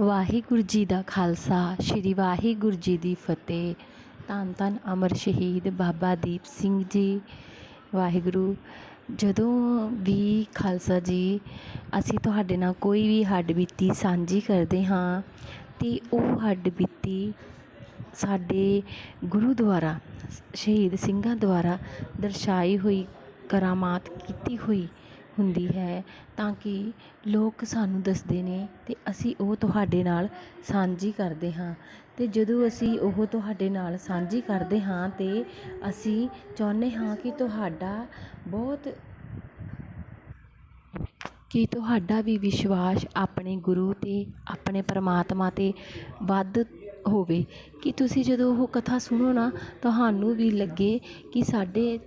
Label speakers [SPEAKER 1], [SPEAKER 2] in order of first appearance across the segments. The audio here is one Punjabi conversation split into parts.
[SPEAKER 1] ਵਾਹਿਗੁਰੂ ਜੀ ਦਾ ਖਾਲਸਾ, ਸ੍ਰੀ ਵਾਹਿਗੁਰੂ ਜੀ ਦੀ ਫਤਿਹ। ਧੰਨ ਧੰਨ ਅਮਰ ਸ਼ਹੀਦ ਬਾਬਾ ਦੀਪ ਸਿੰਘ ਜੀ। ਵਾਹਿਗੁਰੂ, ਜਦੋਂ ਵੀ ਖਾਲਸਾ ਜੀ, ਅਸੀਂ ਤੁਹਾਡੇ ਨਾਲ ਕੋਈ ਵੀ ਹੱਡ ਬੀਤੀ ਸਾਂਝੀ ਕਰਦੇ ਹਾਂ, ਤੇ ਉਹ ਹੱਡ ਬੀਤੀ ਸਾਡੇ ਗੁਰੂ ਦੁਆਰਾ, ਸ਼ਹੀਦ ਸਿੰਘਾਂ ਦੁਆਰਾ ਦਰਸਾਈ ਹੋਈ, ਕਰਾਮਾਤ ਕੀਤੀ ਹੋਈ ਹੁੰਦੀ ਹੈ ਤਾਂ ਕਿ ਲੋਕ ਸਾਨੂੰ ਦੱਸਦੇ ਨੇ ਅਤੇ ਅਸੀਂ ਉਹ ਤੁਹਾਡੇ ਨਾਲ ਸਾਂਝੀ ਕਰਦੇ ਹਾਂ। ਅਤੇ ਜਦੋਂ ਅਸੀਂ ਉਹ ਤੁਹਾਡੇ ਨਾਲ ਸਾਂਝੀ ਕਰਦੇ ਹਾਂ ਤੇ ਅਸੀਂ ਚਾਹੁੰਦੇ ਹਾਂ ਕਿ ਤੁਹਾਡਾ ਬਹੁਤ ਕਿ ਤੁਹਾਡਾ ਵੀ ਵਿਸ਼ਵਾਸ ਆਪਣੇ ਗੁਰੂ ਤੇ, ਆਪਣੇ ਪਰਮਾਤਮਾ ਤੇ ਵੱਧ ਹੋਵੇ। ਕਿ ਤੁਸੀਂ ਜਦੋਂ ਉਹ ਕਥਾ ਸੁਣੋ ਨਾ, ਤੁਹਾਨੂੰ ਵੀ ਲੱਗੇ ਕਿ ਸਾਡੇ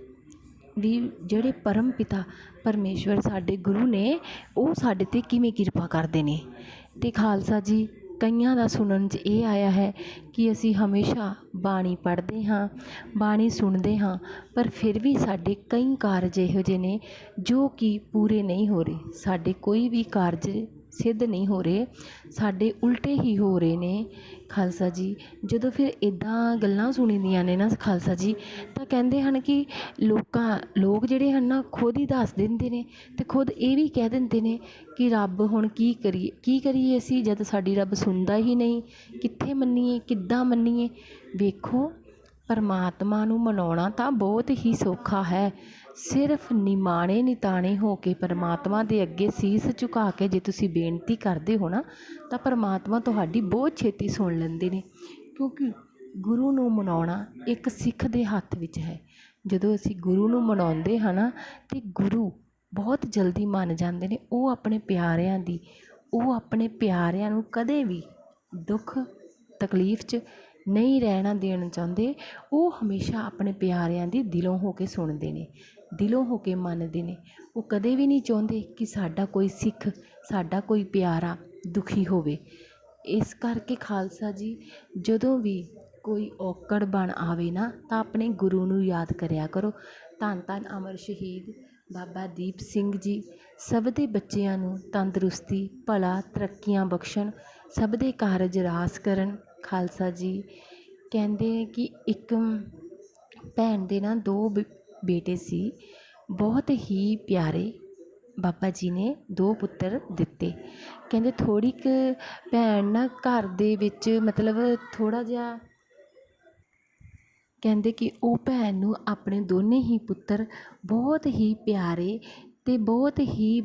[SPEAKER 1] ਵੀ ਜਿਹੜੇ ਪਰਮ ਪਿਤਾ ਪਰਮੇਸ਼ਵਰ ਸਾਡੇ ਗੁਰੂ ਨੇ, ਉਹ ਸਾਡੇ ਤੇ ਕਿਵੇਂ ਕਿਰਪਾ ਕਰਦੇ ਨੇ? ਅਤੇ ਖਾਲਸਾ ਜੀ, ਕਈਆਂ ਦਾ ਸੁਣਨ 'ਚ ਇਹ ਆਇਆ ਹੈ ਕਿ ਅਸੀਂ ਹਮੇਸ਼ਾ ਬਾਣੀ ਪੜ੍ਹਦੇ ਹਾਂ, ਬਾਣੀ ਸੁਣਦੇ ਹਾਂ, ਪਰ ਫਿਰ ਵੀ ਸਾਡੇ ਕਈ ਕਾਰਜ ਇਹੋ ਜਿਹੇ ਨੇ ਜੋ ਕਿ ਪੂਰੇ ਨਹੀਂ ਹੋ ਰਹੇ। ਸਾਡੇ ਕੋਈ ਵੀ ਕਾਰਜ ਸਿੱਧ ਨਹੀਂ ਹੋ ਰਹੇ, ਸਾਡੇ ਉਲਟੇ ਹੀ ਹੋ ਰਹੇ ਨੇ। ਖਾਲਸਾ ਜੀ, ਜਦੋਂ ਫਿਰ ਇੱਦਾਂ ਗੱਲਾਂ ਸੁਣੀ ਦੀਆਂ ਨੇ ਨਾ ਖਾਲਸਾ ਜੀ, ਤਾਂ ਕਹਿੰਦੇ ਹਨ ਕਿ ਲੋਕਾਂ, ਲੋਕ ਜਿਹੜੇ ਹਨ ਨਾ, ਖੁਦ ਹੀ ਦੱਸ ਦਿੰਦੇ ਨੇ ਅਤੇ ਖੁਦ ਇਹ ਵੀ ਕਹਿ ਦਿੰਦੇ ਨੇ ਕਿ ਰੱਬ ਹੁਣ ਕੀ ਕਰੀਏ ਕੀ ਕਰੀਏ ਅਸੀਂ ਜਦ ਸਾਡੀ ਰੱਬ ਸੁਣਦਾ ਹੀ ਨਹੀਂ? ਕਿੱਥੇ ਮੰਨੀਏ, ਕਿੱਦਾਂ ਮੰਨੀਏ? ਵੇਖੋ, ਪਰਮਾਤਮਾ ਨੂੰ ਮਨਾਉਣਾ ਤਾਂ ਬਹੁਤ ਹੀ ਸੌਖਾ ਹੈ। ਸਿਰਫ ਨਿਮਾਣੇ ਨਿਤਾਣੇ ਹੋ ਕੇ ਪਰਮਾਤਮਾ ਦੇ ਅੱਗੇ ਸੀਸ ਝੁਕਾ ਕੇ ਜੇ ਤੁਸੀਂ ਬੇਨਤੀ ਕਰਦੇ ਹੋ ਨਾ, ਤਾਂ ਪਰਮਾਤਮਾ ਤੁਹਾਡੀ ਬਹੁਤ ਛੇਤੀ ਸੁਣ ਲੈਂਦੇ ਨੇ। ਕਿਉਂਕਿ ਗੁਰੂ ਨੂੰ ਮਨਾਉਣਾ ਇੱਕ ਸਿੱਖ ਦੇ ਹੱਥ ਵਿੱਚ ਹੈ। ਜਦੋਂ ਅਸੀਂ ਗੁਰੂ ਨੂੰ ਮਨਾਉਂਦੇ ਹਾਂ ਨਾ, ਤਾਂ ਗੁਰੂ ਬਹੁਤ ਜਲਦੀ ਮੰਨ ਜਾਂਦੇ ਨੇ, ਉਹ ਆਪਣੇ ਪਿਆਰਿਆਂ ਦੀ, ਉਹ ਆਪਣੇ ਪਿਆਰਿਆਂ ਨੂੰ ਕਦੇ ਵੀ ਦੁੱਖ, ਤਕਲੀਫ 'ਚ ਨਹੀਂ ਰਹਿਣਾ ਦੇਣਾ ਚਾਹੁੰਦੇ, ਉਹ ਹਮੇਸ਼ਾ ਆਪਣੇ ਪਿਆਰਿਆਂ ਦੀ ਦਿਲੋਂ ਹੋ ਕੇ ਸੁਣਦੇ ਨੇ। ਦਿਲੋਂ ਹੋ ਕੇ ਮੰਨਦੇ ਨੇ। ਉਹ ਕਦੇ ਵੀ ਨਹੀਂ ਚਾਹੁੰਦੇ ਕਿ ਸਾਡਾ ਕੋਈ ਸਿੱਖ, ਸਾਡਾ ਕੋਈ ਪਿਆਰਾ, ਦੁਖੀ ਹੋਵੇ। ਇਸ ਕਰਕੇ ਖਾਲਸਾ ਜੀ, ਜਦੋਂ ਵੀ ਕੋਈ ਔਕੜ ਬਣ ਆਵੇ ਨਾ, ਤਾਂ ਆਪਣੇ ਗੁਰੂ ਨੂੰ ਯਾਦ ਕਰਿਆ ਕਰੋ। ਧੰਨ ਧੰਨ ਅਮਰ ਸ਼ਹੀਦ ਬਾਬਾ ਦੀਪ ਸਿੰਘ ਜੀ। ਸਭ ਦੇ ਬੱਚਿਆਂ ਨੂੰ ਤੰਦਰੁਸਤੀ, ਭਲਾ, ਤਰੱਕੀਆਂ ਬਖਸ਼ਣ, ਸਭ ਦੇ ਕਾਰਜ ਰਾਸ ਕਰਨ ਖਾਲਸਾ ਜੀ। ਕਹਿੰਦੇ ਨੇ ਕਿ ਇੱਕ ਭੈਣ ਦੇ ਨਾ ਦੋ ਬ- ਬੇਟੇ ਸੀ। ਬਹੁਤ ਹੀ ਪਿਆਰੇ ਬਾਬਾ ਜੀ ਨੇ ਦੋ ਪੁੱਤਰ ਦਿੱਤੇ। ਕਹਿੰਦੇ ਥੋੜ੍ਹੀ ਕੁ ਭੈਣ ਨਾ ਘਰ ਦੇ ਵਿੱਚ ਮਤਲਬ ਥੋੜ੍ਹਾ ਜਿਹਾ ਕਹਿੰਦੇ ਕਿ ਉਹ ਭੈਣ ਨੂੰ ਆਪਣੇ ਦੋਨੇ ਹੀ ਪੁੱਤਰ ਬਹੁਤ ਹੀ ਪਿਆਰੇ ਅਤੇ ਬਹੁਤ ਹੀ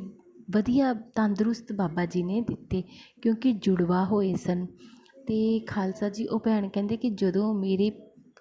[SPEAKER 1] ਵਧੀਆ ਤੰਦਰੁਸਤ ਬਾਬਾ ਜੀ ਨੇ ਦਿੱਤੇ ਕਿਉਂਕਿ ਜੁੜਵਾ ਹੋਏ ਸਨ। ਅਤੇ ਖਾਲਸਾ ਜੀ, ਉਹ ਭੈਣ ਕਹਿੰਦੇ ਕਿ ਜਦੋਂ ਮੇਰੇ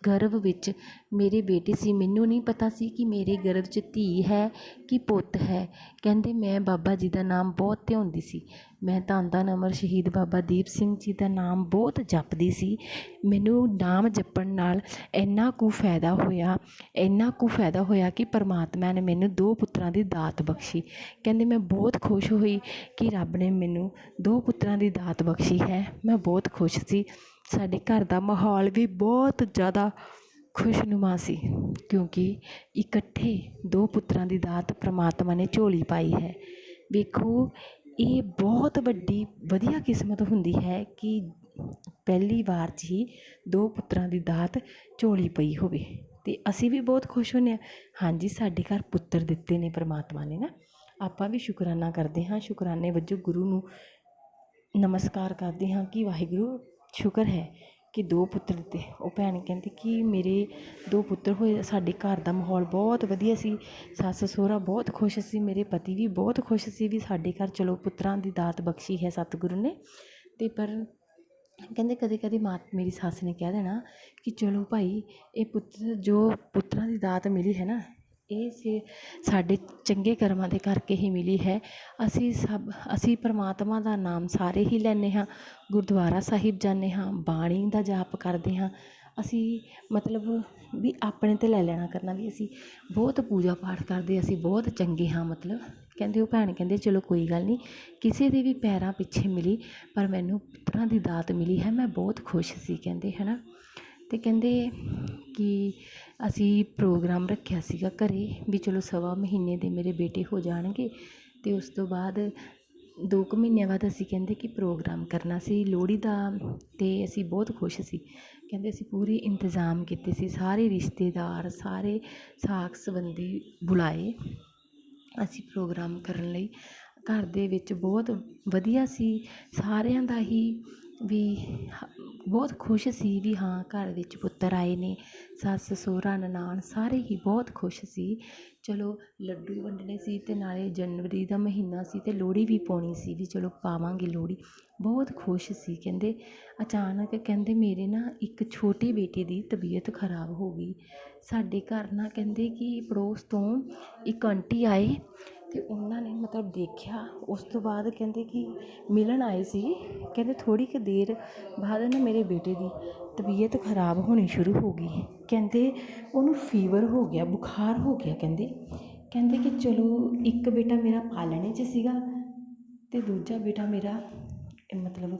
[SPEAKER 1] ਗਰਭ ਵਿੱਚ ਮੇਰੇ ਬੇਟੇ ਸੀ, ਮੈਨੂੰ ਨਹੀਂ ਪਤਾ ਸੀ ਕਿ ਮੇਰੇ ਗਰਭ 'ਚ ਧੀ ਹੈ ਕਿ ਪੁੱਤ ਹੈ। ਕਹਿੰਦੇ, ਮੈਂ ਬਾਬਾ ਜੀ ਦਾ ਨਾਮ ਬਹੁਤ ਧਿਆਉਂਦੀ ਸੀ। ਮੈਂ ਧੰਨ ਧੰਨ ਅਮਰ ਸ਼ਹੀਦ ਬਾਬਾ ਦੀਪ ਸਿੰਘ ਜੀ ਦਾ ਨਾਮ ਬਹੁਤ ਜਪਦੀ ਸੀ। ਮੈਨੂੰ ਨਾਮ ਜਪਣ ਨਾਲ ਇੰਨਾ ਕੁ ਫਾਇਦਾ ਹੋਇਆ, ਇੰਨਾ ਕੁ ਫਾਇਦਾ ਹੋਇਆ ਕਿ ਪਰਮਾਤਮਾ ਨੇ ਮੈਨੂੰ ਦੋ ਪੁੱਤਰਾਂ ਦੀ ਦਾਤ ਬਖਸ਼ੀ। ਕਹਿੰਦੇ, ਮੈਂ ਬਹੁਤ ਖੁਸ਼ ਹੋਈ ਕਿ ਰੱਬ ਨੇ ਮੈਨੂੰ ਦੋ ਪੁੱਤਰਾਂ ਦੀ ਦਾਤ ਬਖਸ਼ੀ ਹੈ। ਮੈਂ ਬਹੁਤ ਖੁਸ਼ ਸੀ। ਸਾਡੇ ਘਰ ਦਾ ਮਾਹੌਲ ਵੀ ਬਹੁਤ ਜ਼ਿਆਦਾ ਖੁਸ਼ਨੁਮਾ ਸੀ, ਕਿਉਂਕਿ ਇਕੱਠੇ ਦੋ ਪੁੱਤਰਾਂ ਦੀ ਦਾਤ ਪਰਮਾਤਮਾ ਨੇ ਝੋਲੀ ਪਾਈ ਹੈ। ਵੇਖੋ, ਇਹ ਬਹੁਤ ਵੱਡੀ, ਵਧੀਆ ਕਿਸਮਤ ਹੁੰਦੀ ਹੈ ਕਿ ਪਹਿਲੀ ਵਾਰ 'ਚ ਹੀ ਦੋ ਪੁੱਤਰਾਂ ਦੀ ਦਾਤ ਝੋਲੀ ਪਈ ਹੋਵੇ। ਅਤੇ ਅਸੀਂ ਵੀ ਬਹੁਤ ਖੁਸ਼ ਹੁੰਦੇ ਹਾਂ। ਹਾਂਜੀ, ਸਾਡੇ ਘਰ ਪੁੱਤਰ ਦਿੱਤੇ ਨੇ ਪਰਮਾਤਮਾ ਨੇ ਨਾ। ਆਪਾਂ ਵੀ ਸ਼ੁਕਰਾਨਾ ਕਰਦੇ ਹਾਂ। ਸ਼ੁਕਰਾਨੇ ਵਜੋਂ ਗੁਰੂ ਨੂੰ ਨਮਸਕਾਰ ਕਰਦੇ ਹਾਂ ਕਿ ਵਾਹਿਗੁਰੂ ਸ਼ੁਕਰ ਹੈ ਕਿ ਦੋ ਪੁੱਤਰ ਦਿੱਤੇ। ਉਹ ਭੈਣ ਕਹਿੰਦੀ ਕਿ ਮੇਰੇ ਦੋ ਪੁੱਤਰ ਹੋਏ, ਸਾਡੇ ਘਰ ਦਾ ਮਾਹੌਲ ਬਹੁਤ ਵਧੀਆ ਸੀ। ਸੱਸ ਸਹੁਰਾ ਬਹੁਤ ਖੁਸ਼ ਸੀ, ਮੇਰੇ ਪਤੀ ਵੀ ਬਹੁਤ ਖੁਸ਼ ਸੀ ਵੀ ਸਾਡੇ ਘਰ ਚਲੋ ਪੁੱਤਰਾਂ ਦੀ ਦਾਤ ਬਖਸ਼ੀ ਹੈ ਸਤਿਗੁਰੂ ਨੇ। ਅਤੇ ਪਰ ਕਹਿੰਦੇ ਕਦੇ ਕਦੇ ਮਾਤ ਮੇਰੀ ਸੱਸ ਨੇ ਕਹਿ ਦੇਣਾ ਕਿ ਚਲੋ ਭਾਈ, ਇਹ ਪੁੱਤਰ ਜੋ ਪੁੱਤਰਾਂ ਦੀ ਦਾਤ ਮਿਲੀ ਹੈ ਨਾ ਇਹ ਸੇ ਸਾਡੇ ਚੰਗੇ ਕਰਮਾਂ ਦੇ ਕਰਕੇ ਹੀ ਮਿਲੀ ਹੈ। ਅਸੀਂ ਸਭ, ਅਸੀਂ ਪਰਮਾਤਮਾ ਦਾ ਨਾਮ ਸਾਰੇ ਹੀ ਲੈਂਦੇ ਹਾਂ, ਗੁਰਦੁਆਰਾ ਸਾਹਿਬ ਜਾਂਦੇ ਹਾਂ, ਬਾਣੀ ਦਾ ਜਾਪ ਕਰਦੇ ਹਾਂ। ਅਸੀਂ ਮਤਲਬ ਵੀ ਆਪਣੇ ਤੇ ਲੈ ਲੈਣਾ ਕਰਨਾ ਵੀ ਅਸੀਂ ਬਹੁਤ ਪੂਜਾ ਪਾਠ ਕਰਦੇ, ਅਸੀਂ ਬਹੁਤ ਚੰਗੇ ਹਾਂ ਮਤਲਬ। ਕਹਿੰਦੇ ਉਹ ਭੈਣ ਕਹਿੰਦੇ, ਚਲੋ ਕੋਈ ਗੱਲ ਨਹੀਂ, ਕਿਸੇ ਦੇ ਵੀ ਪੈਰਾਂ ਪਿੱਛੇ ਮਿਲੀ, ਪਰ ਮੈਨੂੰ ਪੁੱਤਰਾਂ ਦੀ ਦਾਤ ਮਿਲੀ ਹੈ, ਮੈਂ ਬਹੁਤ ਖੁਸ਼ ਸੀ, ਕਹਿੰਦੇ ਹੈ ਨਾ ਅਤੇ ਕਹਿੰਦੇ ਕਿ ਅਸੀਂ ਪ੍ਰੋਗਰਾਮ ਰੱਖਿਆ ਸੀਗਾ ਘਰ ਵੀ ਚਲੋ ਸਵਾ ਮਹੀਨੇ ਦੇ ਮੇਰੇ ਬੇਟੇ ਹੋ ਜਾਣਗੇ ਅਤੇ ਉਸ ਤੋਂ ਬਾਅਦ ਦੋ ਕੁ ਮਹੀਨਿਆਂ ਬਾਅਦ ਅਸੀਂ ਕਹਿੰਦੇ ਕਿ ਪ੍ਰੋਗਰਾਮ ਕਰਨਾ ਸੀ, ਲੋਹੜੀ ਦਾ ਅਤੇ ਅਸੀਂ ਬਹੁਤ ਖੁਸ਼ ਸੀ। ਕਹਿੰਦੇ ਅਸੀਂ ਪੂਰੀ ਇੰਤਜ਼ਾਮ ਕੀਤੇ ਸੀ, ਸਾਰੇ ਰਿਸ਼ਤੇਦਾਰ, ਸਾਰੇ ਸਾਕ ਸੰਬੰਧੀ ਬੁਲਾਏ ਅਸੀਂ ਪ੍ਰੋਗਰਾਮ ਕਰਨ ਲਈ। ਘਰ ਦੇ ਵਿੱਚ ਬਹੁਤ ਵਧੀਆ ਸੀ, ਸਾਰਿਆਂ ਦਾ ਹੀ ਵੀ ਬਹੁਤ ਖੁਸ਼ ਸੀ ਵੀ ਹਾਂ ਘਰ ਵਿੱਚ ਪੁੱਤਰ ਆਏ ਨੇ, ਸੱਸ, ਸਹੁਰਾ, ਨਨਾਣ ਸਾਰੇ ਹੀ ਬਹੁਤ ਖੁਸ਼ ਸੀ। ਚਲੋ ਲੱਡੂ ਵੰਡਣੇ ਸੀ ਅਤੇ ਨਾਲੇ ਜਨਵਰੀ ਦਾ ਮਹੀਨਾ ਸੀ ਅਤੇ ਲੋਹੜੀ ਵੀ ਪਾਉਣੀ ਸੀ ਵੀ ਚਲੋ ਪਾਵਾਂਗੇ ਲੋਹੜੀ। ਬਹੁਤ ਖੁਸ਼ ਸੀ ਕਹਿੰਦੇ। ਅਚਾਨਕ ਕਹਿੰਦੇ ਮੇਰੇ ਨਾ ਇੱਕ ਛੋਟੀ ਬੇਟੀ ਦੀ ਤਬੀਅਤ ਖਰਾਬ ਹੋ ਗਈ। ਸਾਡੇ ਘਰ ਨਾ ਕਹਿੰਦੇ ਕਿ ਪੜੋਸ ਤੋਂ ਇੱਕ ਆਂਟੀ ਆਏ ਅਤੇ ਉਹਨਾਂ ਨੇ ਮਤਲਬ ਦੇਖਿਆ, ਉਸ ਤੋਂ ਬਾਅਦ ਕਹਿੰਦੇ ਕਿ ਮਿਲਣ ਆਏ ਸੀ। ਕਹਿੰਦੇ ਥੋੜ੍ਹੀ ਕੁ ਦੇਰ ਬਾਅਦ ਨਾ ਮੇਰੇ ਬੇਟੇ ਦੀ ਤਬੀਅਤ ਖਰਾਬ ਹੋਣੀ ਸ਼ੁਰੂ ਹੋ ਗਈ। ਕਹਿੰਦੇ ਉਹਨੂੰ ਫੀਵਰ ਹੋ ਗਿਆ, ਬੁਖਾਰ ਹੋ ਗਿਆ ਕਹਿੰਦੇ। ਕਹਿੰਦੇ ਕਿ ਚਲੋ ਇੱਕ ਬੇਟਾ ਮੇਰਾ ਪਾਲਣੇ 'ਚ ਸੀਗਾ ਅਤੇ ਦੂਜਾ ਬੇਟਾ ਮੇਰਾ ਮਤਲਬ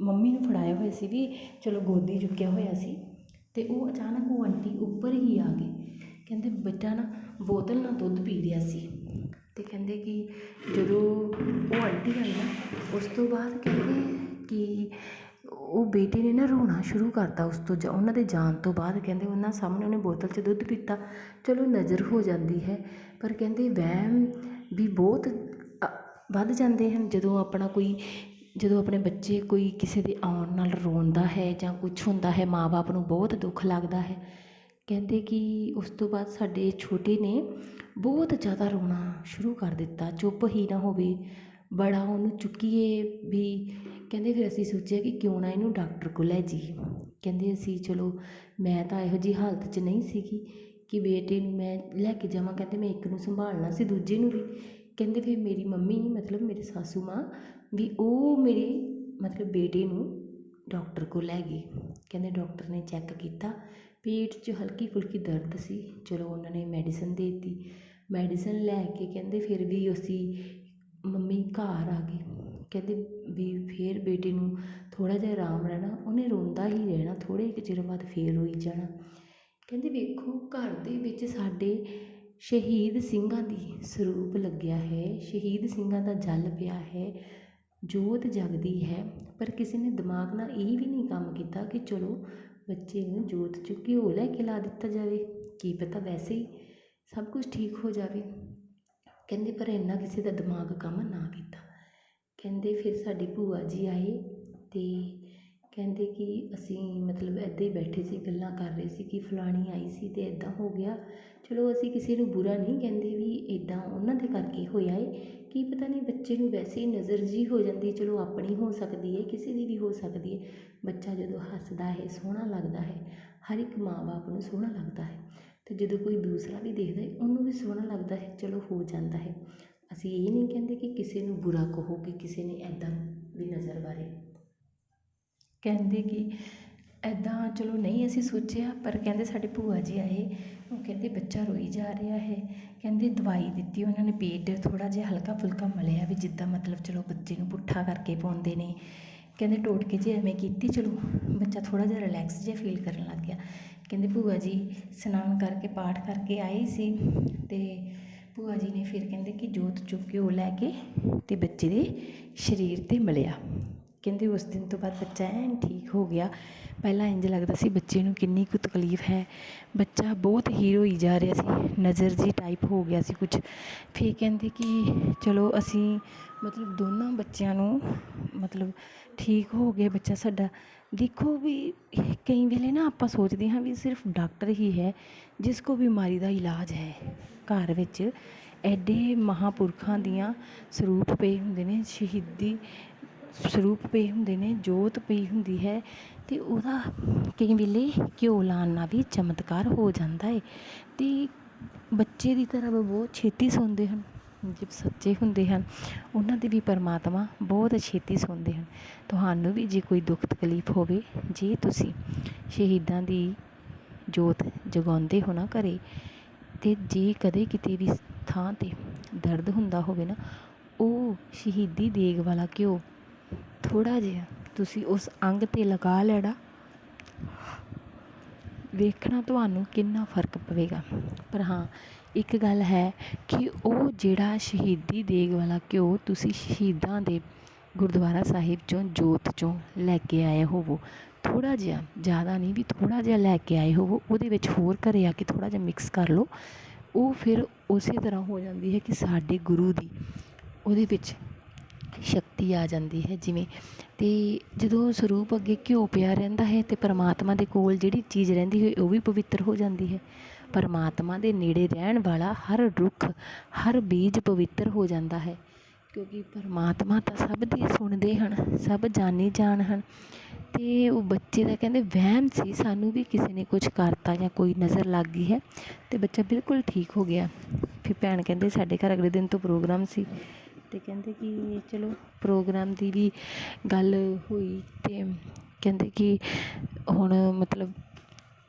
[SPEAKER 1] ਮੰਮੀ ਨੂੰ ਫੜਾਇਆ ਹੋਇਆ ਸੀ ਵੀ ਚਲੋ ਗੋਦੀ ਚੁੱਕਿਆ ਹੋਇਆ ਸੀ। ਅਤੇ ਉਹ ਅਚਾਨਕ ਉਹ ਆਂਟੀ ਉੱਪਰ ਹੀ ਆ ਗਈ। ਕਹਿੰਦੇ ਬੇਟਾ ਨਾ ਬੋਤਲ ਨਾਲ ਦੁੱਧ ਪੀ ਰਿਹਾ ਸੀ। ਅਤੇ ਕਹਿੰਦੇ ਕਿ ਜਦੋਂ ਉਹ ਆਂਟੀ ਆਈ ਨਾ, ਉਸ ਤੋਂ ਬਾਅਦ ਕਹਿੰਦੇ ਕਿ ਉਹ ਬੇਟੇ ਨੇ ਨਾ ਰੋਣਾ ਸ਼ੁਰੂ ਕਰਤਾ ਉਸ ਤੋਂ ਜਾ, ਉਹਨਾਂ ਦੇ ਜਾਣ ਤੋਂ ਬਾਅਦ ਕਹਿੰਦੇ ਉਹਨਾਂ ਸਾਹਮਣੇ ਉਹਨੇ ਬੋਤਲ 'ਚ ਦੁੱਧ ਪੀਤਾ। ਚਲੋ ਨਜ਼ਰ ਹੋ ਜਾਂਦੀ ਹੈ, ਪਰ ਕਹਿੰਦੇ ਵਹਿਮ ਵੀ ਬਹੁਤ ਵੱਧ ਜਾਂਦੇ ਹਨ। ਜਦੋਂ ਆਪਣਾ ਕੋਈ, ਜਦੋਂ ਆਪਣੇ ਬੱਚੇ ਕੋਈ ਕਿਸੇ ਦੇ ਆਉਣ ਨਾਲ ਰੋਂਦਾ ਹੈ ਜਾਂ ਕੁਛ ਹੁੰਦਾ ਹੈ, ਮਾਂ-ਬਾਪ ਨੂੰ ਬਹੁਤ ਦੁੱਖ ਲੱਗਦਾ ਹੈ ਕਹਿੰਦੇ ਕਿ ਉਸ ਤੋਂ ਬਾਅਦ ਸਾਡੇ ਛੋਟੇ ਨੇ ਬਹੁਤ ਜ਼ਿਆਦਾ ਰੋਣਾ ਸ਼ੁਰੂ ਕਰ ਦਿੱਤਾ, ਚੁੱਪ ਹੀ ਨਾ ਹੋਵੇ। ਬੜਾ ਉਹਨੂੰ ਚੁੱਕੀਏ ਵੀ ਕਹਿੰਦੇ ਫਿਰ ਅਸੀਂ ਸੋਚਿਆ ਕਿ ਕਿਉਂ ਨਾ ਇਹਨੂੰ ਡਾਕਟਰ ਕੋਲ ਲੈ ਜਾਈਏ। ਕਹਿੰਦੇ ਅਸੀਂ ਚਲੋ, ਮੈਂ ਤਾਂ ਇਹੋ ਜਿਹੀ ਹਾਲਤ 'ਚ ਨਹੀਂ ਸੀਗੀ ਕਿ ਬੇਟੇ ਨੂੰ ਮੈਂ ਲੈ ਕੇ ਜਾਵਾਂ। ਕਹਿੰਦੇ ਮੈਂ ਇੱਕ ਨੂੰ ਸੰਭਾਲਣਾ ਸੀ, ਦੂਜੇ ਨੂੰ ਵੀ। ਕਹਿੰਦੇ ਫਿਰ ਮੇਰੀ ਮੰਮੀ, ਮਤਲਬ ਮੇਰੇ ਸਾਸੂ ਮਾਂ ਵੀ ਉਹ ਮੇਰੇ ਮਤਲਬ ਬੇਟੇ ਨੂੰ ਡਾਕਟਰ ਕੋਲ ਲੈ ਗਈ ਕਹਿੰਦੇ ਡਾਕਟਰ ਨੇ ਚੈੱਕ ਕੀਤਾ ਪੇਟ 'ਚ ਹਲਕੀ ਫੁਲਕੀ ਦਰਦ ਸੀ ਚਲੋ ਉਹਨਾਂ ਨੇ ਮੈਡੀਸਨ ਦੇ ਦਿੱਤੀ। ਮੈਡੀਸਨ ਲੈ ਕੇ ਕਹਿੰਦੇ ਫਿਰ ਵੀ ਅਸੀਂ ਮੰਮੀ ਘਰ ਆ ਗਏ। ਕਹਿੰਦੇ ਵੀ ਫਿਰ ਬੇਟੇ ਨੂੰ ਥੋੜ੍ਹਾ ਜਿਹਾ ਆਰਾਮ ਰਹਿਣਾ, ਉਹਨੇ ਰੋਂਦਾ ਹੀ ਰਹਿਣਾ, ਥੋੜ੍ਹੇ ਕੁ ਚਿਰ ਬਾਅਦ ਫਿਰ ਰੋਈ ਜਾਣਾ। ਕਹਿੰਦੇ ਵੇਖੋ, ਘਰ ਦੇ ਵਿੱਚ ਸਾਡੇ ਸ਼ਹੀਦ ਸਿੰਘਾਂ ਦੀ ਸਰੂਪ ਲੱਗਿਆ ਹੈ, ਸ਼ਹੀਦ ਸਿੰਘਾਂ ਦਾ ਜਲ ਪਿਆ ਹੈ, ਜੋਤ ਜਗਦੀ ਹੈ, ਪਰ ਕਿਸੇ ਨੇ ਦਿਮਾਗ ਨਾਲ ਇਹ ਵੀ ਨਹੀਂ ਕੰਮ ਕੀਤਾ ਕਿ ਚਲੋ ਬੱਚੇ ਨੂੰ ਜੋਤ 'ਚ ਘਿਓ ਲੈ ਕੇ ਲਾ ਦਿੱਤਾ ਜਾਵੇ। ਕੀ ਪਤਾ ਵੈਸੇ ਹੀ ਸਭ ਕੁਝ ਠੀਕ ਹੋ ਜਾਵੇ। ਕਹਿੰਦੇ ਪਰ ਇੰਨਾ ਕਿਸੇ ਦਾ ਦਿਮਾਗ ਕੰਮ ਨਾ ਕੀਤਾ। ਕਹਿੰਦੇ ਫਿਰ ਸਾਡੀ ਭੂਆ ਜੀ ਆਏ ਅਤੇ ਕਹਿੰਦੇ ਕਿ ਅਸੀਂ ਮਤਲਬ ਇੱਦਾਂ ਹੀ ਬੈਠੇ ਸੀ, ਗੱਲਾਂ ਕਰ ਰਹੇ ਸੀ ਕਿ ਫਲਾਣੀ ਆਈ ਸੀ ਅਤੇ ਇੱਦਾਂ ਹੋ ਗਿਆ। ਚਲੋ ਅਸੀਂ ਕਿਸੇ ਨੂੰ ਬੁਰਾ ਨਹੀਂ ਕਹਿੰਦੇ ਵੀ ਇੱਦਾਂ ਉਹਨਾਂ ਦੇ ਕਰਕੇ ਹੋਇਆ ਏ। ਕੀ ਪਤਾ ਨਹੀਂ ਬੱਚੇ ਨੂੰ ਵੈਸੇ ਹੀ ਨਜ਼ਰ ਜਿਹੀ ਹੋ ਜਾਂਦੀ ਚਲੋ ਆਪਣੀ ਹੋ ਸਕਦੀ ਹੈ, ਕਿਸੇ ਦੀ ਵੀ ਹੋ ਸਕਦੀ ਹੈ। ਬੱਚਾ ਜਦੋਂ ਹੱਸਦਾ ਹੈ, ਸੋਹਣਾ ਲੱਗਦਾ ਹੈ, ਹਰ ਇੱਕ ਮਾਂ-ਬਾਪ ਨੂੰ ਸੋਹਣਾ ਲੱਗਦਾ ਹੈ। ਅਤੇ ਜਦੋਂ ਕੋਈ ਦੂਸਰਾ ਵੀ ਦੇਖਦਾ ਹੈ, ਉਹਨੂੰ ਵੀ ਸੋਹਣਾ ਲੱਗਦਾ ਹੈ, ਚਲੋ ਹੋ ਜਾਂਦਾ ਹੈ। ਅਸੀਂ ਇਹ ਨਹੀਂ ਕਹਿੰਦੇ ਕਿ ਕਿਸੇ ਨੂੰ ਬੁਰਾ ਕਹੋ ਕਿ ਕਿਸੇ ਨੇ ਇੱਦਾਂ ਵੀ ਨਜ਼ਰ ਬਾਰੇ। ਕਹਿੰਦੇ ਕਿ ਇੱਦਾਂ ਚਲੋ ਨਹੀਂ ਅਸੀਂ ਸੋਚਿਆ, ਪਰ ਕਹਿੰਦੇ ਸਾਡੇ ਭੂਆ ਜੀ ਆਏ, ਉਹ ਕਹਿੰਦੇ ਬੱਚਾ ਰੋਈ ਜਾ ਰਿਹਾ ਹੈ। ਕਹਿੰਦੇ ਦਵਾਈ ਦਿੱਤੀ ਉਹਨਾਂ ਨੇ ਪੇਟ, ਥੋੜ੍ਹਾ ਜਿਹਾ ਹਲਕਾ ਫੁਲਕਾ ਮਲਿਆ ਵੀ ਜਿੱਦਾਂ ਮਤਲਬ ਚਲੋ ਬੱਚੇ ਨੂੰ ਪੁੱਠਾ ਕਰਕੇ ਪਾਉਂਦੇ ਨੇ। ਕਹਿੰਦੇ ਟੋਟਕੇ ਜਿਹੇ ਐਵੇਂ ਕੀਤੀ, ਚਲੋ ਬੱਚਾ ਥੋੜ੍ਹਾ ਜਿਹਾ ਰਿਲੈਕਸ ਜਿਹਾ ਫੀਲ ਕਰਨ ਲੱਗ ਗਿਆ। ਕਹਿੰਦੇ ਭੂਆ ਜੀ ਇਸ਼ਨਾਨ ਕਰਕੇ, ਪਾਠ ਕਰਕੇ ਆਏ ਸੀ ਅਤੇ ਭੂਆ ਜੀ ਨੇ ਫਿਰ ਕਹਿੰਦੇ ਕਿ ਜੋਤ ਚੁੱਕ ਕੇ ਉਹ ਲੈ ਕੇ ਅਤੇ ਬੱਚੇ ਦੇ ਸਰੀਰ 'ਤੇ ਮਲਿਆ। ਕਹਿੰਦੇ ਉਸ ਦਿਨ ਤੋਂ ਬਾਅਦ ਬੱਚਾ ਐਨ ਠੀਕ ਹੋ ਗਿਆ। ਪਹਿਲਾਂ ਇੰਝ ਲੱਗਦਾ ਸੀ ਬੱਚੇ ਨੂੰ ਕਿੰਨੀ ਕੁ ਤਕਲੀਫ ਹੈ। ਬੱਚਾ ਬਹੁਤ ਹੀਰ ਹੋਈ ਜਾ ਰਿਹਾ ਸੀ। ਨਜ਼ਰ ਜਿਹੀ ਟਾਈਪ ਹੋ ਗਿਆ ਸੀ ਕੁਛ। ਫਿਰ ਕਹਿੰਦੇ ਕਿ ਚਲੋ ਅਸੀਂ ਮਤਲਬ ਦੋਨਾਂ ਬੱਚਿਆਂ ਨੂੰ ਮਤਲਬ ਠੀਕ ਹੋ ਗਿਆ ਬੱਚਾ ਸਾਡਾ। ਦੇਖੋ ਵੀ ਕਈ ਵੇਲੇ ਨਾ ਆਪਾਂ ਸੋਚਦੇ ਹਾਂ ਵੀ ਸਿਰਫ ਡਾਕਟਰ ਹੀ ਹੈ, ਜਿਸ ਕੋ ਬਿਮਾਰੀ ਦਾ ਇਲਾਜ ਹੈ। ਘਰ ਵਿੱਚ ਐਡੇ ਮਹਾਂਪੁਰਖਾਂ ਦੀਆਂ ਸਰੂਪ ਪਏ ਹੁੰਦੇ ਨੇ, ਸ਼ਹੀਦੀ ਸਰੂਪ ਪਏ ਹੁੰਦੇ ਨੇ, ਜੋਤ ਪਈ ਹੁੰਦੀ ਹੈ ਅਤੇ ਉਹਦਾ ਕਈ ਵੇਲੇ ਘਿਓ ਲਾਉਣ ਨਾਲ ਵੀ ਚਮਤਕਾਰ ਹੋ ਜਾਂਦਾ ਹੈ। ਅਤੇ ਬੱਚੇ ਦੀ ਤਰ੍ਹਾਂ ਬਹੁਤ ਛੇਤੀ ਸੌਂਦੇ ਹਨ ਜੇ ਸੱਚੇ ਹੁੰਦੇ ਹਨ, ਉਹਨਾਂ ਦੇ ਵੀ ਪਰਮਾਤਮਾ ਬਹੁਤ ਛੇਤੀ ਸੁਣਦੇ ਹਨ। ਤੁਹਾਨੂੰ ਵੀ ਜੇ ਕੋਈ ਦੁੱਖ ਤਕਲੀਫ ਹੋਵੇ, ਜੇ ਤੁਸੀਂ ਸ਼ਹੀਦਾਂ ਦੀ ਜੋਤ ਜਗਾਉਂਦੇ ਹੋ ਨਾ ਘਰੇ ਅਤੇ ਜੇ ਕਦੇ ਕਿਤੇ ਵੀ ਥਾਂ 'ਤੇ ਦਰਦ ਹੁੰਦਾ ਹੋਵੇ ਨਾ, ਉਹ ਸ਼ਹੀਦੀ ਦੇਗ ਵਾਲਾ ਘਿਓ ਥੋੜ੍ਹਾ ਜਿਹਾ ਤੁਸੀਂ ਉਸ ਅੰਗ 'ਤੇ ਲਗਾ ਲੈਣਾ। ਵੇਖਣਾ ਤੁਹਾਨੂੰ ਕਿੰਨਾ ਫ਼ਰਕ ਪਵੇਗਾ। ਪਰ ਹਾਂ, ਇੱਕ ਗੱਲ ਹੈ ਕਿ ਉਹ ਜਿਹੜਾ ਸ਼ਹੀਦੀ ਦੇਗ ਵਾਲਾ ਘਿਓ ਤੁਸੀਂ ਸ਼ਹੀਦਾਂ ਦੇ ਗੁਰਦੁਆਰਾ ਸਾਹਿਬ 'ਚੋਂ, ਜੋਤ 'ਚੋਂ ਲੈ ਕੇ ਆਏ ਹੋਵੋ, ਥੋੜ੍ਹਾ ਜਿਹਾ ਜ਼ਿਆਦਾ ਨਹੀਂ ਵੀ ਥੋੜ੍ਹਾ ਜਿਹਾ ਲੈ ਕੇ ਆਏ ਹੋਵੋ, ਉਹਦੇ ਵਿੱਚ ਹੋਰ ਘਰ ਆ ਕੇ ਥੋੜ੍ਹਾ ਜਿਹਾ ਮਿਕਸ ਕਰ ਲਓ। ਉਹ ਫਿਰ ਉਸੇ ਤਰ੍ਹਾਂ ਹੋ ਜਾਂਦੀ ਹੈ ਕਿ ਸਾਡੇ ਗੁਰੂ ਦੀ ਉਹਦੇ ਵਿੱਚ ਸ਼ਕਤੀ ਆ ਜਾਂਦੀ ਹੈ ਜਿਵੇਂ ਅਤੇ ਜਦੋਂ ਸਰੂਪ ਅੱਗੇ ਘਿਓ ਪਿਆ ਰਹਿੰਦਾ ਹੈ ਅਤੇ ਪਰਮਾਤਮਾ ਦੇ ਕੋਲ ਜਿਹੜੀ ਚੀਜ਼ ਰਹਿੰਦੀ ਹੋਏ ਉਹ ਵੀ ਪਵਿੱਤਰ ਹੋ ਜਾਂਦੀ ਹੈ। ਪਰਮਾਤਮਾ ਦੇ ਨੇੜੇ ਰਹਿਣ ਵਾਲਾ ਹਰ ਰੁੱਖ, ਹਰ ਬੀਜ ਪਵਿੱਤਰ ਹੋ ਜਾਂਦਾ ਹੈ ਕਿਉਂਕਿ ਪਰਮਾਤਮਾ ਤਾਂ ਸਭ ਦੀ ਸੁਣਦੇ ਹਨ, ਸਭ ਜਾਣੀ ਜਾਣ ਹਨ ਅਤੇ ਉਹ ਬੱਚੇ ਦਾ ਕਹਿੰਦੇ ਵਹਿਮ ਸੀ, ਸਾਨੂੰ ਵੀ ਕਿਸੇ ਨੇ ਕੁਝ ਕਰਤਾ ਜਾਂ ਕੋਈ ਨਜ਼ਰ ਲੱਗ ਗਈ ਹੈ ਅਤੇ ਬੱਚਾ ਬਿਲਕੁਲ ਠੀਕ ਹੋ ਗਿਆ। ਫਿਰ ਭੈਣ ਕਹਿੰਦੇ ਸਾਡੇ ਘਰ ਅਗਲੇ ਦਿਨ ਤੋਂ ਪ੍ਰੋਗਰਾਮ ਸੀ ਅਤੇ ਕਹਿੰਦੇ ਕਿ ਚਲੋ ਪ੍ਰੋਗਰਾਮ ਦੀ ਵੀ ਗੱਲ ਹੋਈ ਅਤੇ ਕਹਿੰਦੇ ਕਿ ਹੁਣ ਮਤਲਬ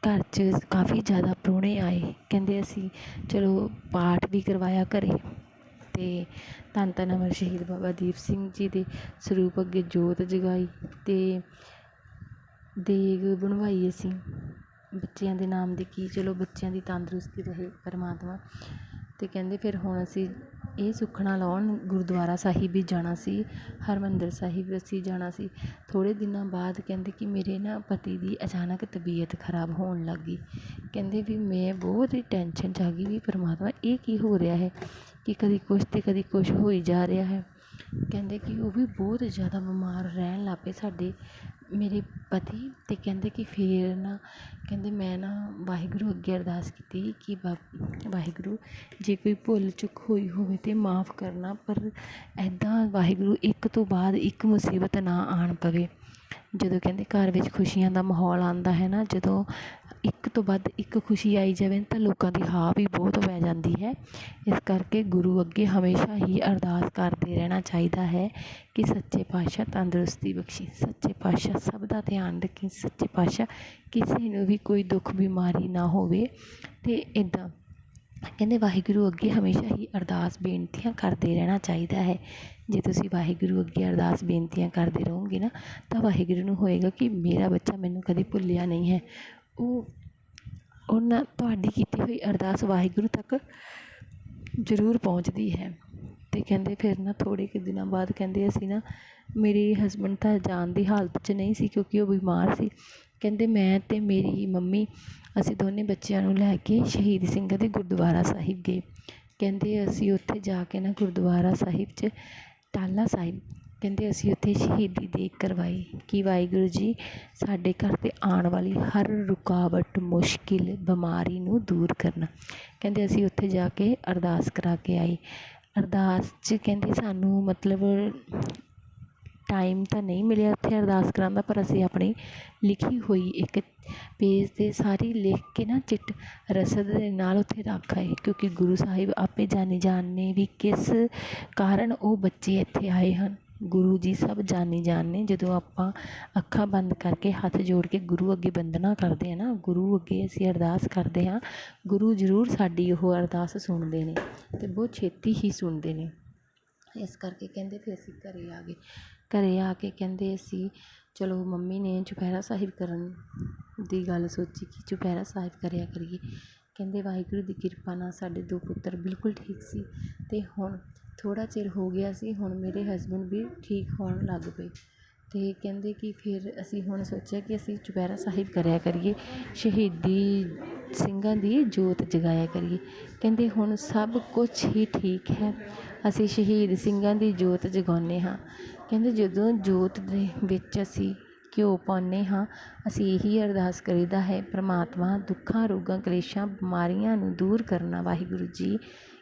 [SPEAKER 1] ਘਰ 'ਚ ਕਾਫੀ ਜ਼ਿਆਦਾ ਪ੍ਰਾਹੁਣੇ ਆਏ। ਕਹਿੰਦੇ ਅਸੀਂ ਚਲੋ ਪਾਠ ਵੀ ਕਰਵਾਇਆ ਘਰ ਅਤੇ ਧੰਨ ਧੰਨ ਅਮਰ ਸ਼ਹੀਦ ਬਾਬਾ ਦੀਪ ਸਿੰਘ ਜੀ ਦੇ ਸਰੂਪ ਅੱਗੇ ਜੋਤ ਜਗਾਈ ਅਤੇ ਦੇਗ ਬਣਵਾਈ ਅਸੀਂ। ਬੱਚਿਆਂ ਦੇ ਨਾਮ ਦੀ ਕੀ ਚਲੋ ਬੱਚਿਆਂ ਦੀ ਤੰਦਰੁਸਤੀ ਰਹੇ ਪਰਮਾਤਮਾ। ਅਤੇ ਕਹਿੰਦੇ ਫਿਰ ਹੁਣ ਅਸੀਂ ਇਹ ਸੁੱਖਣਾ ਲਾਉਣ ਗੁਰਦੁਆਰਾ ਸਾਹਿਬ ਵੀ ਜਾਣਾ ਸੀ, ਹਰਿਮੰਦਰ ਸਾਹਿਬ ਅਸੀਂ ਜਾਣਾ ਸੀ। ਥੋੜ੍ਹੇ ਦਿਨਾਂ ਬਾਅਦ ਕਹਿੰਦੇ ਕਿ ਮੇਰੇ ਨਾ ਪਤੀ ਦੀ ਅਚਾਨਕ ਤਬੀਅਤ ਖਰਾਬ ਹੋਣ ਲੱਗ ਗਈ। ਕਹਿੰਦੇ ਵੀ ਮੈਂ ਬਹੁਤ ਹੀ ਟੈਨਸ਼ਨ 'ਚ ਆ ਗਈ ਵੀ ਪਰਮਾਤਮਾ, ਇਹ ਕੀ ਹੋ ਰਿਹਾ ਹੈ ਕਿ ਕਦੀ ਕੁਛ ਅਤੇ ਕਦੀ ਕੁਛ ਹੋਈ ਜਾ ਰਿਹਾ ਹੈ। ਕਹਿੰਦੇ ਕਿ ਉਹ ਵੀ ਬਹੁਤ ਜ਼ਿਆਦਾ ਬਿਮਾਰ ਰਹਿਣ ਲੱਗ ਪਏ ਸਾਡੇ। ਮੇਰੇ ਪਤੀ ਅਤੇ ਕਹਿੰਦੇ ਕਿ ਫਿਰ ਨਾ, ਕਹਿੰਦੇ ਮੈਂ ਨਾ ਵਾਹਿਗੁਰੂ ਅੱਗੇ ਅਰਦਾਸ ਕੀਤੀ ਕਿ ਵਾ ਵਾਹਿਗੁਰੂ, ਜੇ ਕੋਈ ਭੁੱਲ ਚੁੱਕ ਹੋਈ ਹੋਵੇ ਤਾਂ ਮਾਫ਼ ਕਰਨਾ, ਪਰ ਇੱਦਾਂ ਵਾਹਿਗੁਰੂ ਇੱਕ ਤੋਂ ਬਾਅਦ ਇੱਕ ਮੁਸੀਬਤ ਨਾ ਆਉਣ ਪਵੇ। ਜਦੋਂ ਕਹਿੰਦੇ ਘਰ ਵਿੱਚ ਖੁਸ਼ੀਆਂ ਦਾ ਮਾਹੌਲ ਆਉਂਦਾ ਹੈ ਨਾ, ਜਦੋਂ ਇੱਕ ਤੋਂ ਵੱਧ ਇੱਕ ਖੁਸ਼ੀ ਆਈ ਜਾਵੇ ਤਾਂ ਲੋਕਾਂ ਦੀ ਹਾਂ ਵੀ ਬਹੁਤ ਪੈ ਜਾਂਦੀ ਹੈ। ਇਸ ਕਰਕੇ ਗੁਰੂ ਅੱਗੇ ਹਮੇਸ਼ਾ ਹੀ ਅਰਦਾਸ ਕਰਦੇ ਰਹਿਣਾ ਚਾਹੀਦਾ ਹੈ ਕਿ ਸੱਚੇ ਪਾਤਸ਼ਾਹ ਤੰਦਰੁਸਤੀ ਬਖਸ਼ੀ। ਸੱਚੇ ਪਾਤਸ਼ਾਹ ਸਭ ਦਾ ਧਿਆਨ ਰੱਖੀ। ਸੱਚੇ ਪਾਤਸ਼ਾਹ ਕਿਸੇ ਨੂੰ ਵੀ ਕੋਈ ਦੁੱਖ, ਬਿਮਾਰੀ ਨਾ ਹੋਵੇ। ਅਤੇ ਇੱਦਾਂ ਕਹਿੰਦੇ ਵਾਹਿਗੁਰੂ ਅੱਗੇ ਹਮੇਸ਼ਾ ਹੀ ਅਰਦਾਸ ਬੇਨਤੀਆਂ ਕਰਦੇ ਰਹਿਣਾ ਚਾਹੀਦਾ ਹੈ। ਜੇ ਤੁਸੀਂ ਵਾਹਿਗੁਰੂ ਅੱਗੇ ਅਰਦਾਸ ਬੇਨਤੀਆਂ ਕਰਦੇ ਰਹੋਗੇ ਨਾ ਤਾਂ ਵਾਹਿਗੁਰੂ ਨੂੰ ਹੋਏਗਾ ਕਿ ਮੇਰਾ ਬੱਚਾ ਮੈਨੂੰ ਕਦੇ ਭੁੱਲਿਆ ਨਹੀਂ ਹੈ। ਉਹ ਉਹਨਾਂ ਤੁਹਾਡੀ ਕੀਤੀ ਹੋਈ ਅਰਦਾਸ ਵਾਹਿਗੁਰੂ ਤੱਕ ਜ਼ਰੂਰ ਪਹੁੰਚਦੀ ਹੈ। ਅਤੇ ਕਹਿੰਦੇ ਫਿਰ ਨਾ ਥੋੜ੍ਹੇ ਕੁ ਦਿਨਾਂ ਬਾਅਦ ਕਹਿੰਦੇ ਅਸੀਂ ਨਾ, ਮੇਰੇ ਹਸਬੈਂਡ ਤਾਂ ਜਾਣ ਦੀ ਹਾਲਤ 'ਚ ਨਹੀਂ ਸੀ ਕਿਉਂਕਿ ਉਹ ਬਿਮਾਰ ਸੀ। ਕਹਿੰਦੇ ਮੈਂ ਅਤੇ ਮੇਰੀ ਮੰਮੀ, ਅਸੀਂ ਦੋਨੇ ਬੱਚਿਆਂ ਨੂੰ ਲੈ ਕੇ ਸ਼ਹੀਦ ਸਿੰਘ ਦੇ ਗੁਰਦੁਆਰਾ ਸਾਹਿਬ ਗਏ। ਕਹਿੰਦੇ ਅਸੀਂ ਉੱਥੇ ਜਾ ਕੇ ਨਾ ਗੁਰਦੁਆਰਾ ਸਾਹਿਬ 'ਚ ਟਾਲਾ ਸਾਹਿਬ ਕਹਿੰਦੇ ਅਸੀਂ ਉੱਥੇ ਸ਼ਹੀਦੀ ਦੇਗ ਕਰਵਾਈ ਕਿ ਵਾਹਿਗੁਰੂ ਜੀ, ਸਾਡੇ ਘਰ 'ਤੇ ਆਉਣ ਵਾਲੀ ਹਰ ਰੁਕਾਵਟ, ਮੁਸ਼ਕਿਲ, ਬਿਮਾਰੀ ਨੂੰ ਦੂਰ ਕਰਨਾ। ਕਹਿੰਦੇ ਅਸੀਂ ਉੱਥੇ ਜਾ ਕੇ ਅਰਦਾਸ ਕਰਾ ਕੇ ਆਏ। ਅਰਦਾਸ 'ਚ ਕਹਿੰਦੇ ਸਾਨੂੰ ਮਤਲਬ ਟਾਈਮ ਤਾਂ ਨਹੀਂ ਮਿਲਿਆ ਉੱਥੇ ਅਰਦਾਸ ਕਰਾਉਣ ਦਾ, ਪਰ ਅਸੀਂ ਆਪਣੀ ਲਿਖੀ ਹੋਈ ਇੱਕ ਪੇਜ 'ਤੇ ਸਾਰੀ ਲਿਖ ਕੇ ਨਾ ਚਿੱਟ ਰਸਦ ਦੇ ਨਾਲ ਉੱਥੇ ਰੱਖ ਆਏ, ਕਿਉਂਕਿ ਗੁਰੂ ਸਾਹਿਬ ਆਪੇ ਜਾਣੇ ਜਾਣਨੇ ਵੀ ਕਿਸ ਕਾਰਨ ਉਹ ਬੱਚੇ ਇੱਥੇ ਆਏ ਹਨ। ਗੁਰੂ ਜੀ ਸਭ ਜਾਨੀ ਜਾਣੀ ਨੇ ਜਦੋਂ ਆਪਾਂ ਅੱਖਾਂ ਬੰਦ ਕਰਕੇ ਹੱਥ ਜੋੜ ਕੇ ਗੁਰੂ ਅੱਗੇ ਬੰਦਨਾ ਕਰਦੇ ਹਾਂ ਨਾ, ਗੁਰੂ ਅੱਗੇ ਅਸੀਂ ਅਰਦਾਸ ਕਰਦੇ ਹਾਂ, ਗੁਰੂ ਜ਼ਰੂਰ ਸਾਡੀ ਉਹ ਅਰਦਾਸ ਸੁਣਦੇ ਨੇ ਅਤੇ ਬਹੁਤ ਛੇਤੀ ਹੀ ਸੁਣਦੇ ਨੇ। ਇਸ ਕਰਕੇ ਕਹਿੰਦੇ ਫਿਰ ਅਸੀਂ ਘਰ ਆ ਗਏ। ਘਰ ਆ ਕੇ ਕਹਿੰਦੇ ਅਸੀਂ, ਚਲੋ ਮੰਮੀ ਨੇ ਚੁਪਹਿਰਾ ਸਾਹਿਬ ਕਰਨ ਦੀ ਗੱਲ ਸੋਚੀ ਕਿ ਚੁਪਹਿਰਾ ਸਾਹਿਬ ਕਰਿਆ ਕਰੀਏ। ਕਹਿੰਦੇ ਵਾਹਿਗੁਰੂ ਦੀ ਕਿਰਪਾ ਨਾਲ ਸਾਡੇ ਦੋ ਪੁੱਤਰ ਬਿਲਕੁਲ ਠੀਕ ਸੀ ਅਤੇ ਹੁਣ ਥੋੜ੍ਹਾ ਚਿਰ ਹੋ ਗਿਆ ਸੀ, ਹੁਣ ਮੇਰੇ ਹਸਬੈਂਡ ਵੀ ਠੀਕ ਹੋਣ ਲੱਗ ਪਏ। ਅਤੇ ਕਹਿੰਦੇ ਕਿ ਫਿਰ ਅਸੀਂ ਹੁਣ ਸੋਚਿਆ ਕਿ ਅਸੀਂ ਚੁਪਹਿਰਾ ਸਾਹਿਬ ਕਰਿਆ ਕਰੀਏ, ਸ਼ਹੀਦੀ ਸਿੰਘਾਂ ਦੀ ਜੋਤ ਜਗਾਇਆ ਕਰੀਏ। ਕਹਿੰਦੇ ਹੁਣ ਸਭ ਕੁਛ ਹੀ ਠੀਕ ਹੈ, ਅਸੀਂ ਸ਼ਹੀਦ ਸਿੰਘਾਂ ਦੀ ਜੋਤ ਜਗਾਉਂਦੇ ਹਾਂ। ਕਹਿੰਦੇ ਜਦੋਂ ਜੋਤ ਦੇ ਵਿੱਚ ਅਸੀਂ ਘਿਓ ਪਾਉਂਦੇ ਹਾਂ, ਅਸੀਂ ਇਹੀ ਅਰਦਾਸ ਕਰੀਦਾ ਹੈ, ਪਰਮਾਤਮਾ ਦੁੱਖਾਂ, ਰੋਗਾਂ, ਕਲੇਸ਼ਾਂ, ਬਿਮਾਰੀਆਂ ਨੂੰ ਦੂਰ ਕਰਨਾ, ਵਾਹਿਗੁਰੂ ਜੀ।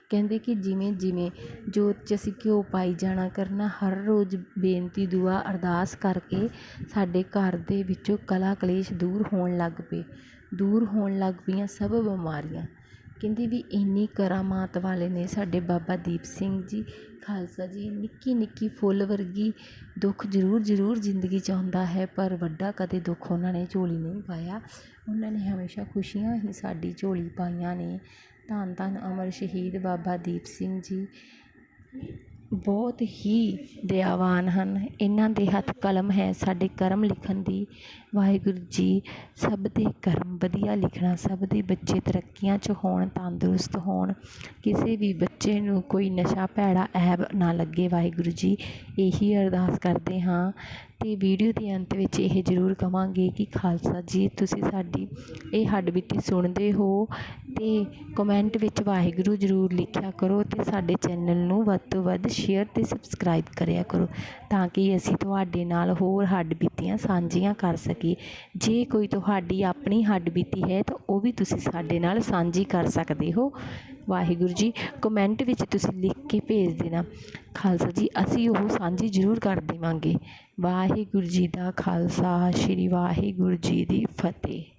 [SPEAKER 1] ਕਹਿੰਦੇ ਕਿ ਜਿਵੇਂ ਜਿਵੇਂ ਜੋਤ 'ਚ ਅਸੀਂ ਘਿਓ ਪਾਈ ਜਾਣਾ ਕਰਨਾ, ਹਰ ਰੋਜ਼ ਬੇਨਤੀ, ਦੁਆ, ਅਰਦਾਸ ਕਰਕੇ ਸਾਡੇ ਘਰ ਦੇ ਵਿੱਚੋਂ ਕਲਾ ਕਲੇਸ਼ ਦੂਰ ਹੋਣ ਲੱਗ ਪਏ। ਦੂਰ ਹੋਣ ਲੱਗ ਪਈਆਂ ਸਭ ਬਿਮਾਰੀਆਂ। ਕਹਿੰਦੇ ਵੀ ਇੰਨੀ ਕਰਾਮਾਤ ਵਾਲੇ ਨੇ ਸਾਡੇ ਬਾਬਾ ਦੀਪ ਸਿੰਘ ਜੀ, ਖਾਲਸਾ ਜੀ, ਨਿੱਕੀ ਨਿੱਕੀ ਫੁੱਲ ਵਰਗੀ ਦੁੱਖ ਜ਼ਰੂਰ ਜ਼ਰੂਰ ਜ਼ਿੰਦਗੀ 'ਚ ਆਉਂਦਾ ਹੈ, ਪਰ ਵੱਡਾ ਕਦੇ ਦੁੱਖ ਉਹਨਾਂ ਨੇ ਝੋਲੀ ਨਹੀਂ ਪਾਇਆ। ਉਹਨਾਂ ਨੇ ਹਮੇਸ਼ਾ ਖੁਸ਼ੀਆਂ ਹੀ ਸਾਡੀ ਝੋਲੀ ਪਾਈਆਂ ਨੇ। ਧੰਨ ਧੰਨ ਅਮਰ ਸ਼ਹੀਦ ਬਾਬਾ ਦੀਪ ਸਿੰਘ ਜੀ। ਬਹੁਤ ਹੀ ਦਇਆਵਾਨ ਹਨ। ਇਹਨਾਂ ਦੇ ਹੱਥ ਕਲਮ ਹੈ ਸਾਡੇ ਕਰਮ ਲਿਖਣ ਦੀ। ਵਾਹਿਗੁਰੂ ਜੀ, ਸਭ ਦੇ ਕਰਮ ਵਧੀਆ ਲਿਖਣਾ, ਸਭ ਦੇ ਬੱਚੇ ਤਰੱਕੀਆਂ 'ਚ ਹੋਣ, ਤੰਦਰੁਸਤ ਹੋਣ, ਕਿਸੇ ਵੀ ਬੱਚੇ ਨੂੰ ਕੋਈ ਨਸ਼ਾ, ਭੈੜਾ ਐਬ ਨਾ ਲੱਗੇ ਵਾਹਿਗੁਰੂ ਜੀ, ਇਹੀ ਅਰਦਾਸ ਕਰਦੇ ਹਾਂ। ਅਤੇ ਵੀਡੀਓ ਦੇ ਅੰਤ ਵਿੱਚ ਇਹ ਜ਼ਰੂਰ ਕਵਾਂਗੇ ਕਿ ਖਾਲਸਾ ਜੀ, ਤੁਸੀਂ ਸਾਡੀ ਇਹ ਹੱਡਬੀਤੀ ਸੁਣਦੇ ਹੋ ਅਤੇ ਕਮੈਂਟ ਵਿੱਚ ਵਾਹਿਗੁਰੂ ਜ਼ਰੂਰ ਲਿਖਿਆ ਕਰੋ ਅਤੇ ਸਾਡੇ ਚੈਨਲ ਨੂੰ ਵੱਧ ਤੋਂ ਵੱਧ ਸ਼ੇਅਰ ਅਤੇ ਸਬਸਕ੍ਰਾਈਬ ਕਰਿਆ ਕਰੋ ਤਾਂ ਕਿ ਅਸੀਂ ਤੁਹਾਡੇ ਨਾਲ ਹੋਰ ਹੱਡਬੀਤੀਆਂ ਸਾਂਝੀਆਂ ਕਰ ਸਕੀਏ। ਜੇ ਕੋਈ ਤੁਹਾਡੀ ਆਪਣੀ ਹੱਡ ਬੀਤੀ ਹੈ ਤਾਂ ਉਹ ਵੀ ਤੁਸੀਂ ਸਾਡੇ ਨਾਲ ਸਾਂਝੀ ਕਰ ਸਕਦੇ ਹੋ। ਵਾਹਿਗੁਰੂ ਜੀ ਕਮੈਂਟ ਵਿੱਚ ਤੁਸੀਂ ਲਿਖ ਕੇ ਭੇਜ ਦੇਣਾ। ਖਾਲਸਾ ਜੀ, ਅਸੀਂ ਉਹ ਸਾਂਝੀ ਜ਼ਰੂਰ ਕਰ ਦੇਵਾਂਗੇ। ਵਾਹਿਗੁਰੂ ਜੀ ਦਾ ਖਾਲਸਾ, ਸ਼੍ਰੀ ਵਾਹਿਗੁਰੂ ਜੀ ਦੀ ਫਤਿਹ।